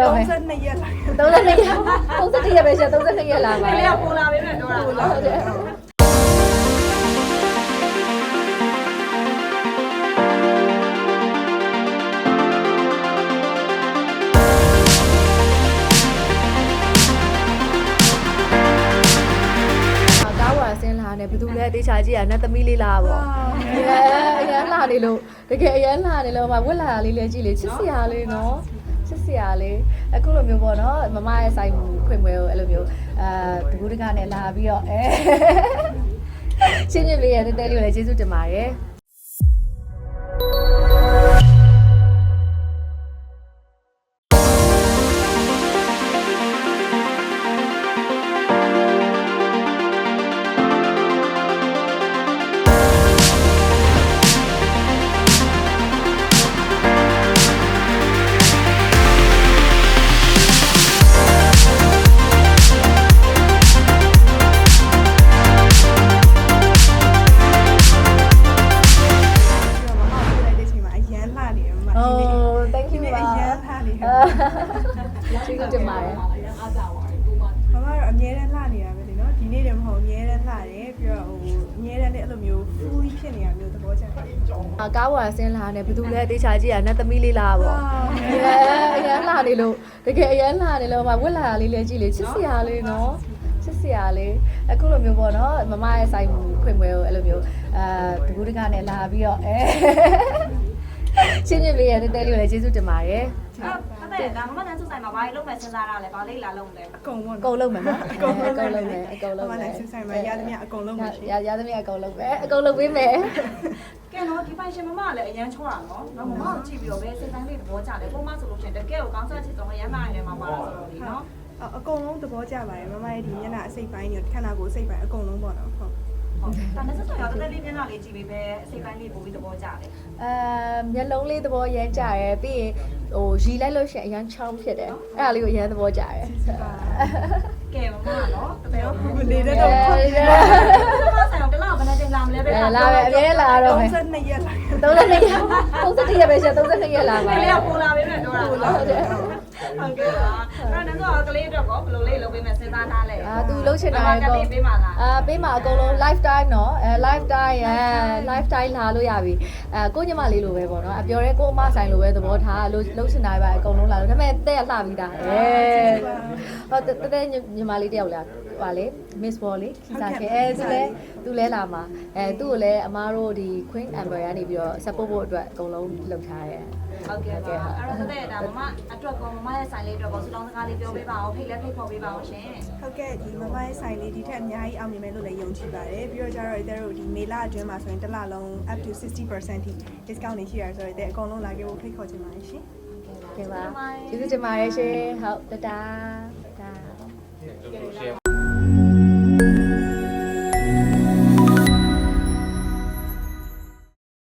တော့မယ်32ရက်လာ32ရက်32ရက်ပဲရှာ32ရက်လာပါလေးကပိုလာပေးမယ်တော့တာဟုတ်တယ်ကားဝါဆင်းလာတယ်ဘယ်သူလဲတေချာကြည့်ရနတ်သမီးလေးလားပေါ့အရန်အရန်လာနေလို့တကယ်အရန်လာနေလို့မဝက်လာတာလေးလည်းကြည့်လေချစ်စရာလေးနော် ချစ်စရာလေးအခုလိုမျိုးပေါ့နော်မမရဲ့ဆိုင်မှုခွင့်ပွဲကိုအဲ့လိုမျိုးအာတကူတကနဲ့လာပြီးတော့အဲချင်းချင်းလေးရဲ့တဲတဲလေးကိုလည်းကျေးဇူးတင်ပါတယ် န်လှနေတယ်ကျေးဇူးတင်ပါတယ်မမတော့အမြဲတမ်းလှနေတာပဲလေနော်ဒီနေ့တည်းမဟုတ်အမြဲတမ်းလှတယ်ပြီးတော့ဟိုအမြဲတမ်းလည်းအဲ့လိုမျိုး full ဖြစ်နေတာမျိုးသဘောကျတယ်အာကားဝါဆင်းလာတယ်ဘယ်သူလဲတေချာကြည့်ရနတ်သမီးလေးလားပေါ့အရန်အရန်လာနေလို့တကယ်အရန်လာနေလို့မဝက်လာတာလေးလည်းကြည့်လေချစ်စရာလေးနော်ချစ်စရာလေးအခုလိုမျိုးပေါ့နော်မမရဲ့ဆိုင်မှုခွင့်ပွဲကိုအဲ့လိုမျိုးအာတကူတကနဲ့လာပြီးတော့အဲချင်းချင်းလေးရဲ့တဲတဲလေးကိုလည်းကျေးဇူးတင်ပါတယ် ဟုတ်တယ်ဒါမမတန်းစုဆိုင်မှာဘာလို့လုံးမဲ့စဉ်းစားရလဲဘာလေးလာလုံးလဲအကုန်ပေါ့အကုန်လုံးမယ်နော်အကုန်လုံးမယ်အကုန်လုံးမမယ်လည်းစူးဆိုင်မှာရသမျှအကုန်လုံးပဲရှင်ရရသမျှအကုန်လုံးပဲအကုန်လုံးပေးမယ်ကဲနော်ဒီပိုင်ရှင်မမကလည်းအရန်ချောတာနော်နော်မမကိုကြည့်ပြီးတော့ပဲစိတ်တိုင်းလေးသဘောကျတယ်ပုံမှန်ဆိုလို့ရှိရင်တကယ်ကိုကောင်းစားချစ်ဆုံးအရန်မားနေမှာပါလားဆိုတော့ဒီနော်အကုန်လုံးသဘောကျပါတယ်မမရဲ့ဒီမျက်နှာအစိတ်ပိုင်းညခန္ဓာကိုယ်အစိတ်ပိုင်းအကုန်လုံးပေါ့နော်ဟုတ် ဟုတ်ဒါနဲ့ဆက်ဆက်ရောတကယ်လေးမျက်နှာလေးကြည့်ပြီးပဲအစိတ်ပိုင်းလေးပို့ပြီးသဘောကျတယ်အဲမျက်လုံးလေးသဘောရမ်းကြရဲပြီးရင်ဟိုရီလိုက်လို့ရှိရင်အရမ်းချောင်းဖြစ်တယ်အဲ့ဒါလေးကိုအရမ်းသဘောကြရဲကဲမမနော်တကယ်ရောဘယ်လေတဲ့တော့မမဆိုင်တော့တလောက်ဘယ်နဲ့တင်လာမလဲပဲအဲလာပဲအများလာတော့မယ်32ရက်လာ32ရက်32ရက်ပဲရှာ32ရက်လာပါလေးကပိုလာပေးမယ်တော့တာဟုတ်တယ် ဟုတ်ကဲ့ပါအဲ့ဒါတော့ကလေးတော့ကောဘယ်လိုလေးလုပ်ပေးမယ်စဉ်းစားထားလဲ အာသူလှုပ်ချင်တာ ကလေးပေးပါလား အာပေးမှာအကုန်လုံး lifetime เนาะအဲ lifetime အဲ lifetime လာလို့ရပြီအဲကိုညမလေးလိုပဲပေါ့เนาะအပြောရဲကိုအမဆိုင်လိုပဲသဘောထားလို့လှုပ်ချင်တာပဲအကုန်လုံးလာလို့ဒါပေမဲ့တဲ့လှပြီးသားအဲဟောတဲ့တဲ့ညီမလေးတယောက်လာ ဟာလေ Miss Ball လေးခီစားခဲ့အဲသူလဲသူလဲလာမှာအဲသူ့ကိုလည်းအမားတို့ဒီ Queen Amber ကနေပြီးတော့ support ဖို့အတွက်အကုန်လုံးလုပ်ထားရဲဟုတ်ကဲ့ပါအဲ့တော့တဲ့ဒါမမအတွက်ကောမမရဲ့ဆိုင်လေးအတွက်ကောစူတောင်းစကားလေးပြောပေးပါအောင်ဖိတ်လက်ဖိတ်ခေါ်ပေးပါအောင်ရှင်ဟုတ်ကဲ့ဒီမမရဲ့ဆိုင်လေးဒီထက်အများကြီးအောင်မြင်မယ်လို့လည်းယုံကြည်ပါတယ်ပြီးတော့ကျတော့တဲ့တို့ဒီမေလအတွင်းမှာဆိုရင်တစ်လလုံး up to 60%ထိ discount တွေရှိရဆိုတော့တဲ့အကုန်လုံးလာခဲ့ဖို့ဖိတ်ခေါ်ချင်ပါတယ်ရှင်ကဲပါကျေးဇူးတင်ပါတယ်ရှင်ဟုတ်တတား